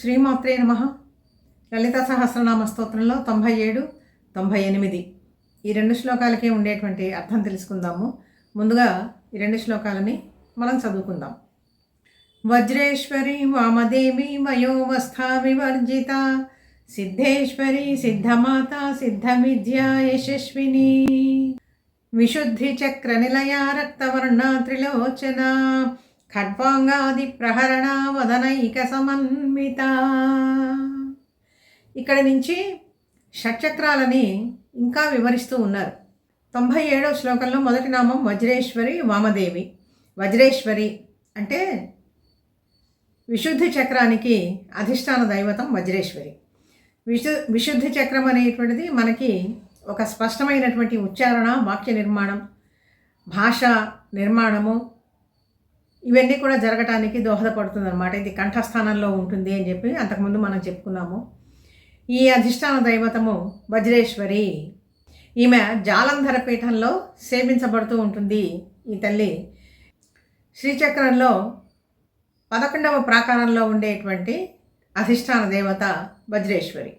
శ్రీమాత్రే నమ. లలిత సహస్రనామ స్తోత్రంలో తొంభై ఏడు తొంభై ఎనిమిది ఈ రెండు శ్లోకాలకే ఉండేటువంటి అర్థం తెలుసుకుందాము. ముందుగా ఈ రెండు శ్లోకాలని మనం చదువుకుందాం. వజ్రేశ్వరి వామదేవి వయోవస్థా వివర్జిత సిద్ధేశ్వరి సిద్ధమాత సిద్ధ విద్యా యశస్విని. విశుద్ధి చక్ర నిలయ రక్తవర్ణ త్రిలోచన ఖడ్వాంగాది ప్రహరణ వదనైక సమన్విత ఇక్కడ నుంచి షట్చక్రాలని ఇంకా వివరిస్తూ ఉన్నారు. తొంభై ఏడవ శ్లోకంలో మొదటి నామం వజ్రేశ్వరి వామదేవి. వజ్రేశ్వరి అంటే విశుద్ధి చక్రానికి అధిష్టాన దైవతం వజ్రేశ్వరి. విశు విశుద్ధి చక్రం అనేటువంటిది మనకి ఒక స్పష్టమైనటువంటి ఉచ్చారణ వాక్య నిర్మాణం భాష నిర్మాణము ఇవన్నీ కూడా జరగటానికి దోహదపడుతుంది అనమాట ఇది కంఠస్థానంలో ఉంటుంది అని చెప్పి అంతకుముందు మనం చెప్పుకున్నాము. ఈ అధిష్టాన దైవతము వజ్రేశ్వరి ఈమె జాలంధర పీఠంలో సేవించబడుతూ ఉంటుంది. ఈ తల్లి శ్రీచక్రంలో పదకొండవ ప్రాకారంలో ఉండేటువంటి అధిష్టాన దేవత వజ్రేశ్వరి.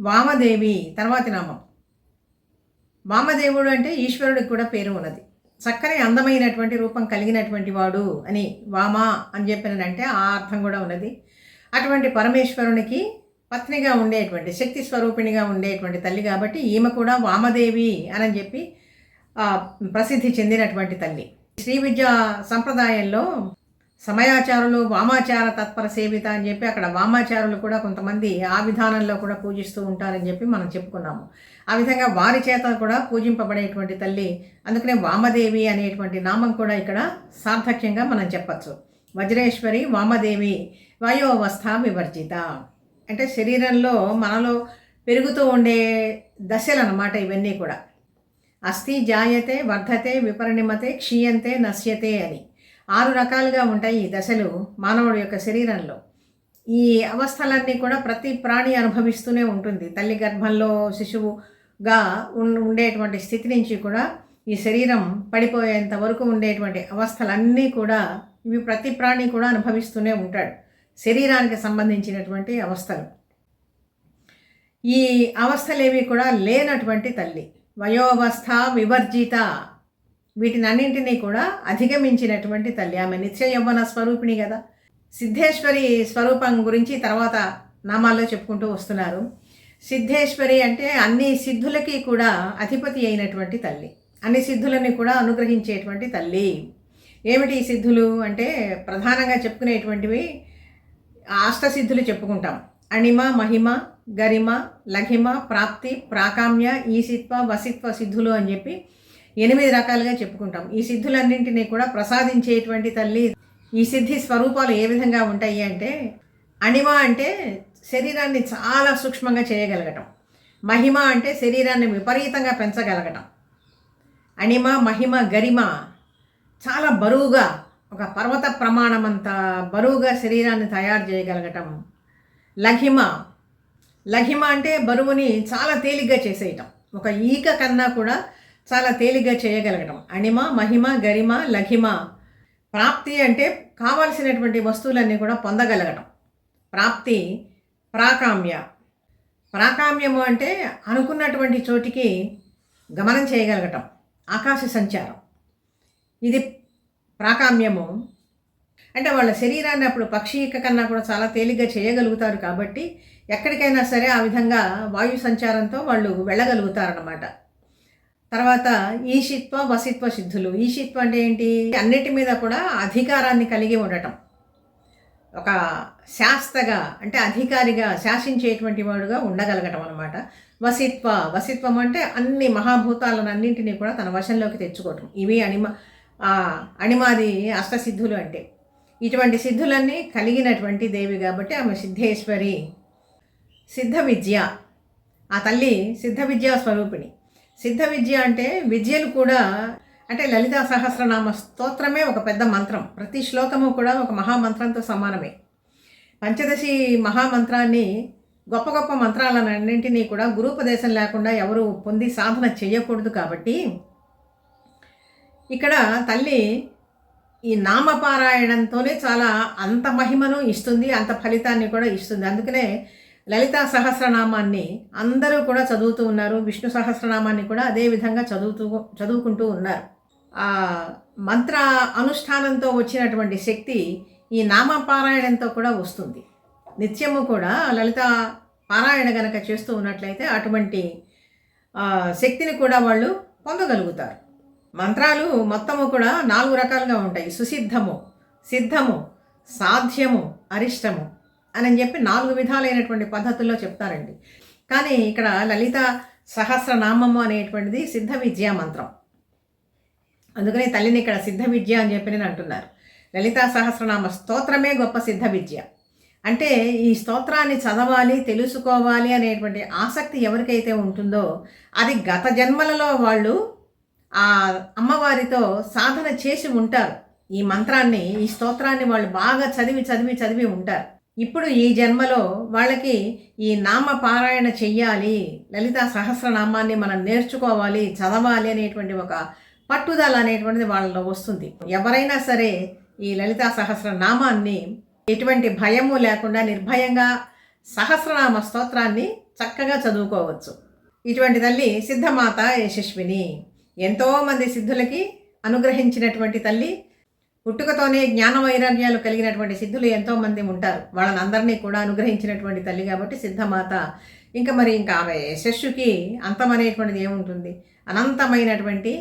వామదేవి తర్వాతి నామం. వామదేవుడు అంటే ఈశ్వరుడికి కూడా పేరు ఉన్నది. చక్కని అందమైనటువంటి రూపం కలిగినటువంటి వాడు అని వామ అని చెప్పినంటే ఆ అర్థం కూడా ఉన్నది. అటువంటి పరమేశ్వరునికి పత్నిగా ఉండేటువంటి శక్తి స్వరూపిణిగా ఉండేటువంటి తల్లి కాబట్టి ఈమె కూడా వామదేవి అని చెప్పి ప్రసిద్ధి చెందినటువంటి తల్లి. శ్రీ విద్యా సంప్రదాయంలో సమయాచారులు వామాచార తత్పర సేవిత అని చెప్పి అక్కడ వామాచారులు కూడా కొంతమంది ఆ విధానంలో కూడా పూజిస్తూ ఉంటారని చెప్పి మనం చెప్పుకున్నాము. ఆ విధంగా వారి చేత కూడా పూజింపబడేటువంటి తల్లి అందుకనే వామదేవి అనేటువంటి నామం కూడా ఇక్కడ సార్థక్యంగా మనం చెప్పచ్చు. వజ్రేశ్వరి వామదేవి వయోవస్థ వివర్జిత. అంటే శరీరంలో మనలో పెరుగుతూ ఉండే దశలు అన్నమాట ఇవన్నీ కూడా. అస్థి జాయతే వర్ధతే విపరిణిమతే క్షీయంతే నశ్యతే అని. ఆరు రకాలుగా ఉంటాయి ఈ దశలు మానవుడి యొక్క శరీరంలో. ఈ అవస్థలన్నీ కూడా ప్రతి ప్రాణి అనుభవిస్తూనే ఉంటుంది. తల్లి గర్భంలో శిశువుగా ఉండేటువంటి స్థితి నుంచి కూడా ఈ శరీరం పడిపోయేంత వరకు ఉండేటువంటి అవస్థలన్నీ కూడా ఇవి ప్రతి ప్రాణి కూడా అనుభవిస్తూనే ఉంటాడు. శరీరానికి సంబంధించినటువంటి అవస్థలు. ఈ అవస్థలేవి కూడా లేనటువంటి తల్లి. వయోవస్థ వివర్జిత వీటిని అన్నింటినీ కూడా అధిగమించినటువంటి తల్లి. ఆమె నిత్య యవ్వన స్వరూపిణి కదా. సిద్ధేశ్వరి స్వరూపం గురించి తర్వాత నామాల్లో చెప్పుకుంటూ వస్తున్నారు. సిద్ధేశ్వరి అంటే అన్ని సిద్ధులకి కూడా అధిపతి అయినటువంటి తల్లి. అన్ని సిద్ధులని కూడా అనుగ్రహించేటువంటి తల్లి. ఏమిటి ఈ సిద్ధులు? అంటే ప్రధానంగా చెప్పుకునేటువంటివి అష్టసిద్ధులు చెప్పుకుంటాం. అణిమ మహిమ గరిమ లఘిమ ప్రాప్తి ప్రాకామ్య ఈసిత్వ వసిత్వ సిద్ధులు అని చెప్పి ఎనిమిది రకాలుగా చెప్పుకుంటాం. ఈ సిద్ధులన్నింటినీ కూడా ప్రసాదించేటువంటి తల్లి ఈ సిద్ధి స్వరూపాలు ఏ విధంగా ఉంటాయి అంటే అణిమ అంటే శరీరాన్ని చాలా సూక్ష్మంగా చేయగలగటం. మహిమ అంటే శరీరాన్ని విపరీతంగా పెంచగలగటం. అణిమ మహిమ గరిమ చాలా బరువుగా ఒక పర్వత ప్రమాణం అంత బరువుగా శరీరాన్ని తయారు చేయగలగటం. లఘిమ లఘిమ అంటే బరువుని చాలా తేలిగ్గా చేసేయటం. ఒక ఈక కన్నా కూడా చాలా తేలిగ్గా చేయగలగడం. అణిమ మహిమ గరిమ లఘిమ. ప్రాప్తి అంటే కావాల్సినటువంటి వస్తువులన్నీ కూడా పొందగలగడం. ప్రాప్తి ప్రాకామ్య. ప్రాకామ్యము అంటే అనుకున్నటువంటి చోటికి గమనం చేయగలగటం. ఆకాశ సంచారం. ఇది ప్రాకామ్యము. అంటే వాళ్ళ శరీరాన్ని అప్పుడు పక్షి కన్నా కూడా చాలా తేలిగ్గా చేయగలుగుతారు కాబట్టి ఎక్కడికైనా సరే ఆ విధంగా వాయు సంచారంతో వాళ్ళు వెళ్ళగలుగుతారన్నమాట. తర్వాత ఈశిత్వ వసిత్వ సిద్ధులు. ఈశిత్వ అంటే ఏంటి? అన్నిటి మీద కూడా అధికారాన్ని కలిగి ఉండటం. ఒక శాస్తగా అంటే అధికారిగా శాసించేటువంటి వాడుగా ఉండగలగటం అనమాట వసిత్వ వసిత్వం అంటే అన్ని మహాభూతాలను అన్నింటినీ కూడా తన వశంలోకి తెచ్చుకోవటం. ఇవి అణిమ అణిమాది అష్టసిద్ధులు అంటే. ఇటువంటి సిద్ధులన్నీ కలిగినటువంటి దేవి కాబట్టి ఆమె సిద్ధేశ్వరి. సిద్ధ విద్య ఆ తల్లి సిద్ధ విద్యా స్వరూపిణి. సిద్ధ విద్య అంటే విద్యలు కూడా అంటే లలితా సహస్రనామ స్తోత్రమే ఒక పెద్ద మంత్రం. ప్రతి శ్లోకము కూడా ఒక మహామంత్రంతో సమానమే. పంచదశి మహామంత్రాన్ని గొప్ప గొప్ప మంత్రాలన్నింటినీ కూడా గురూపదేశం లేకుండా ఎవరు పొంది సాధన చేయకూడదు కాబట్టి ఇక్కడ తల్లి ఈ నామపారాయణంతోనే చాలా అంత మహిమను ఇస్తుంది అంత ఫలితాన్ని కూడా ఇస్తుంది. అందుకనే లలితా సహస్రనామాన్ని అందరూ కూడా చదువుతూ ఉన్నారు. విష్ణు సహస్రనామాన్ని కూడా అదే విధంగా చదువుతూ చదువుకుంటూ ఉన్నారు. ఆ మంత్ర అనుష్ఠానంతో వచ్చినటువంటి శక్తి ఈ నామపారాయణంతో కూడా వస్తుంది. నిత్యము కూడా లలిత పారాయణ గనక చేస్తూ ఉన్నట్లయితే అటువంటి శక్తిని కూడా వాళ్ళు పొందగలుగుతారు. మంత్రాలు మొత్తము కూడా నాలుగు రకాలుగా ఉంటాయి. సుసిద్ధము సిద్ధము సాధ్యము అరిష్టము. అని చెప్పి నాలుగు విధాలైనటువంటి పద్ధతుల్లో చెప్తారండి. కానీ ఇక్కడ లలిత సహస్రనామము అనేటువంటిది సిద్ధ విద్యా మంత్రం. అందుకనే తల్లిని ఇక్కడ సిద్ధ విద్య అని చెప్పి నేను అంటున్నారు. లలితా సహస్రనామ స్తోత్రమే గొప్ప సిద్ధ విద్య. అంటే ఈ స్తోత్రాన్ని చదవాలి తెలుసుకోవాలి అనేటువంటి ఆసక్తి ఎవరికైతే ఉంటుందో అది గత జన్మలలో వాళ్ళు ఆ అమ్మవారితో సాధన చేసి ఉంటారు. ఈ మంత్రాన్ని ఈ స్తోత్రాన్ని వాళ్ళు బాగా చదివి చదివి చదివి ఉంటారు. ఇప్పుడు ఈ జన్మలో వాళ్ళకి ఈ నామ పారాయణ చెయ్యాలి లలిత సహస్రనామాన్ని మనం నేర్చుకోవాలి చదవాలి అనేటువంటి ఒక పట్టుదల అనేటువంటిది వాళ్ళలో వస్తుంది. ఎవరైనా సరే ఈ లలితా సహస్రనామాన్ని ఎటువంటి భయము లేకుండా నిర్భయంగా సహస్రనామ స్తోత్రాన్ని చక్కగా చదువుకోవచ్చు. ఇటువంటి తల్లి సిద్ధమాత యశస్విని. ఎంతోమంది సిద్ధులకి అనుగ్రహించినటువంటి తల్లి పుట్టుకతోనే జ్ఞాన వైరాగ్యాలు కలిగినటువంటి సిద్ధులు ఎంతోమంది ఉంటారు. వాళ్ళని అందరినీ కూడా అనుగ్రహించినటువంటి తల్లి కాబట్టి సిద్ధమాత. ఇంకా మరి ఇంకా ఆమె యశస్సుకి అంతమనేటువంటిది ఏముంటుంది? అనంతమైనటువంటి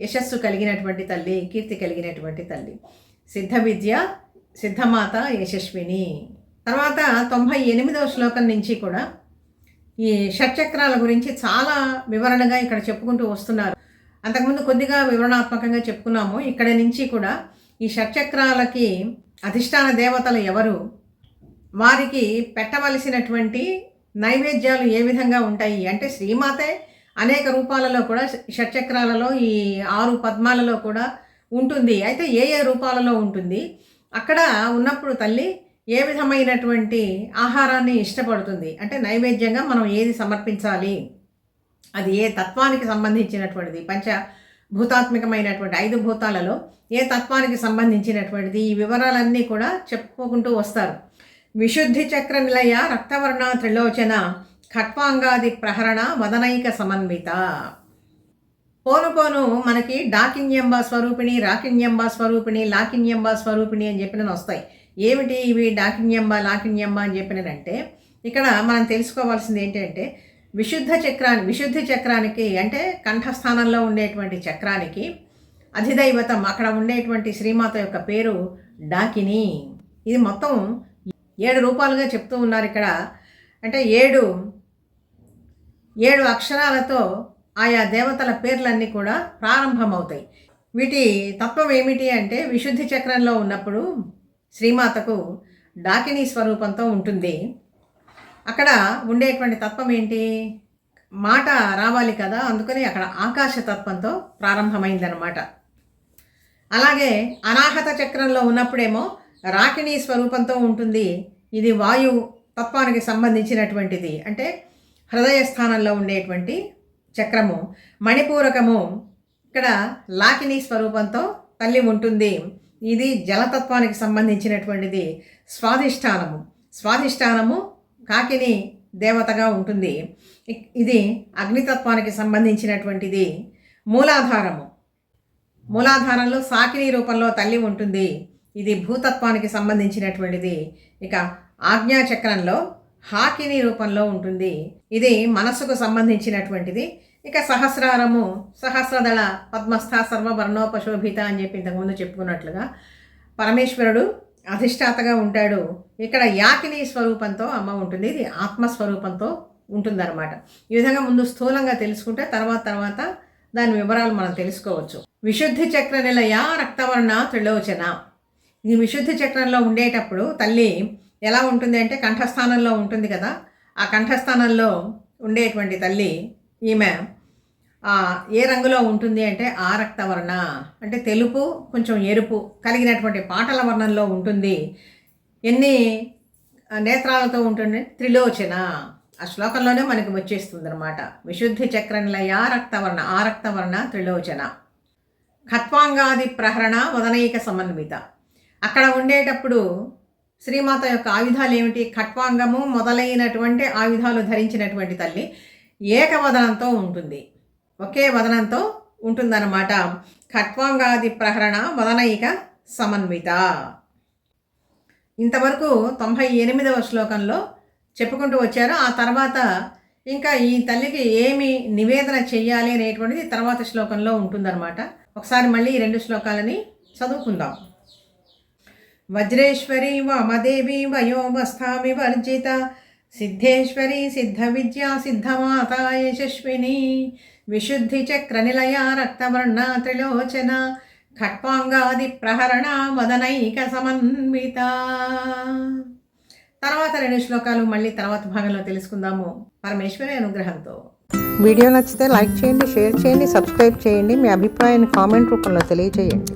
యశస్సు కలిగినటువంటి తల్లి కీర్తి కలిగినటువంటి తల్లి. సిద్ధ విద్య సిద్ధమాత యశస్విని. తర్వాత తొంభై ఎనిమిదవ శ్లోకం నుంచి కూడా ఈ షట్చక్రాల గురించి చాలా వివరణగా ఇక్కడ చెప్పుకుంటూ వస్తున్నారు. అంతకుముందు కొద్దిగా వివరణాత్మకంగా చెప్పుకున్నాము. ఇక్కడ నుంచి కూడా ఈ షట్చక్రాలకి అధిష్టాన దేవతలు ఎవరు? వారికి పెట్టవలసినటువంటి నైవేద్యాలు ఏ విధంగా ఉంటాయి? అంటే శ్రీమాతే అనేక రూపాలలో కూడా షట్చక్రాలలో ఈ ఆరు పద్మాలలో కూడా ఉంటుంది. అయితే ఏ ఏ రూపాలలో ఉంటుంది? అక్కడ ఉన్నప్పుడు తల్లి ఏ విధమైనటువంటి ఆహారాన్ని ఇష్టపడుతుంది? అంటే నైవేద్యంగా మనం ఏది సమర్పించాలి? అది ఏ తత్వానికి సంబంధించినటువంటిది? పంచ భూతాత్మికమైనటువంటి ఐదు భూతాలలో ఏ తత్వానికి సంబంధించినటువంటిది ఈ వివరాలన్నీ కూడా చెప్పుకుంటూ వస్తారు. విశుద్ధి చక్ర నిలయ రక్తవర్ణ త్రిలోచన ఖట్వాంగాది ప్రహరణ వదనైక సమన్విత. పోను పోను మనకి డాకిన్యంబ స్వరూపిణి రాకిన్యంబ స్వరూపిణి లాకిన్యంబ స్వరూపిణి అని చెప్పిన వస్తాయి. ఏమిటి ఇవి డాకిన్యంబ లాకిన్యంబ అని చెప్పినంటే ఇక్కడ మనం తెలుసుకోవాల్సింది ఏంటంటే విశుద్ధ చక్రాన్ని విశుద్ధి చక్రానికి అంటే కంఠస్థానంలో ఉండేటువంటి చక్రానికి అధిదైవతం. అక్కడ ఉండేటువంటి శ్రీమాత యొక్క పేరు డాకిని. ఇది మొత్తం ఏడు రూపాలుగా చెప్తూ ఉన్నారు ఇక్కడ. అంటే ఏడు ఏడు అక్షరాలతో ఆయా దేవతల పేర్లన్నీ కూడా ప్రారంభమవుతాయి. వీటి తత్వం ఏమిటి అంటే విశుద్ధి చక్రంలో ఉన్నప్పుడు శ్రీమాతకు డాకిని స్వరూపంతో ఉంటుంది. అక్కడ ఉండేటువంటి తత్వం ఏంటి? మాట రావాలి కదా అందుకని అక్కడ ఆకాశ తత్వంతో ప్రారంభమైందనమాట అలాగే అనాహత చక్రంలో ఉన్నప్పుడేమో రాకిణీ స్వరూపంతో ఉంటుంది. ఇది వాయు తత్వానికి సంబంధించినటువంటిది. అంటే హృదయ స్థానంలో ఉండేటువంటి చక్రము మణిపూరకము ఇక్కడ లాకిని స్వరూపంతో తల్లి ఉంటుంది. ఇది జలతత్వానికి సంబంధించినటువంటిది. స్వాధిష్టానము. స్వాధిష్టానము కాకిని దేవతగా ఉంటుంది. ఇది అగ్నితత్వానికి సంబంధించినటువంటిది. మూలాధారము. మూలాధారంలో సాకిని రూపంలో తల్లి ఉంటుంది. ఇది భూతత్వానికి సంబంధించినటువంటిది. ఇక ఆజ్ఞాచక్రంలో హాకిని రూపంలో ఉంటుంది. ఇది మనస్సుకు సంబంధించినటువంటిది. ఇక సహస్రారము సహస్రదళ పద్మస్థ సర్వవర్ణోపశోభిత అని చెప్పి ఇంతకుముందు చెప్పుకున్నట్లుగా పరమేశ్వరుడు అధిష్టాతగా ఉంటాడు. ఇక్కడ యాకిని స్వరూపంతో అమ్మ ఉంటుంది. ఇది ఆత్మస్వరూపంతో ఉంటుందన్నమాట. ఈ విధంగా ముందు స్థూలంగా తెలుసుకుంటే తర్వాత తర్వాత దాని వివరాలు మనం తెలుసుకోవచ్చు. విశుద్ధి చక్ర నిలయ రక్తవర్ణ త్రిలోచన. ఈ విశుద్ధి చక్రంలో ఉండేటప్పుడు తల్లి ఎలా ఉంటుంది అంటే కంఠస్థానంలో ఉంటుంది కదా. ఆ కంఠస్థానంలో ఉండేటువంటి తల్లి ఈమె ఏ రంగులో ఉంటుంది అంటే ఆ రక్తవర్ణ. అంటే తెలుపు కొంచెం ఎరుపు కలిగినటువంటి పాటల వర్ణంలో ఉంటుంది. ఎన్ని నేత్రాలతో ఉంటుంది? త్రిలోచన. ఆ శ్లోకంలోనే మనకి వచ్చేస్తుంది అనమాట విశుద్ధి చక్రంలో యా రక్తవర్ణ ఆ రక్తవర్ణ త్రిలోచన. ఖత్వాంగాది ప్రహరణ వదనైక సమన్విత. అక్కడ ఉండేటప్పుడు శ్రీమాత యొక్క ఆయుధాలు ఏమిటి? ఖట్వాంగము మొదలైనటువంటి ఆయుధాలు ధరించినటువంటి తల్లి ఏకవదనంతో ఉంటుంది. ఒకే వదనంతో ఉంటుందన్నమాట. ఖట్వాంగాది ప్రహరణ వదనైక సమన్విత. ఇంతవరకు తొంభై ఎనిమిదవ శ్లోకంలో చెప్పుకుంటూ వచ్చారు. ఆ తర్వాత ఇంకా ఈ తల్లికి ఏమి నివేదన చెయ్యాలి అనేటువంటిది తర్వాత శ్లోకంలో ఉంటుందన్నమాట. ఒకసారి మళ్ళీ ఈ రెండు శ్లోకాలని చదువుకుందాం. వజ్రేశ్వరి వామదేవి వయోమస్థామి వర్జిత సిద్ధేశ్వరి సిద్ధ విద్యా సిద్ధమాత యశస్విని విశుద్ధి చక్ర నిలయ రక్తవర్ణ త్రిలోచన ఖట్పాంగాది ప్రహరణ మదనైక సమన్విత. తర్వాత రెండు శ్లోకాలు మళ్ళీ తర్వాత భాగంలో తెలుసుకుందాము పరమేశ్వరి అనుగ్రహంతో. వీడియో నచ్చితే లైక్ చేయండి షేర్ చేయండి సబ్స్క్రైబ్ చేయండి. మీ అభిప్రాయాన్ని కామెంట్ రూపంలో తెలియజేయండి.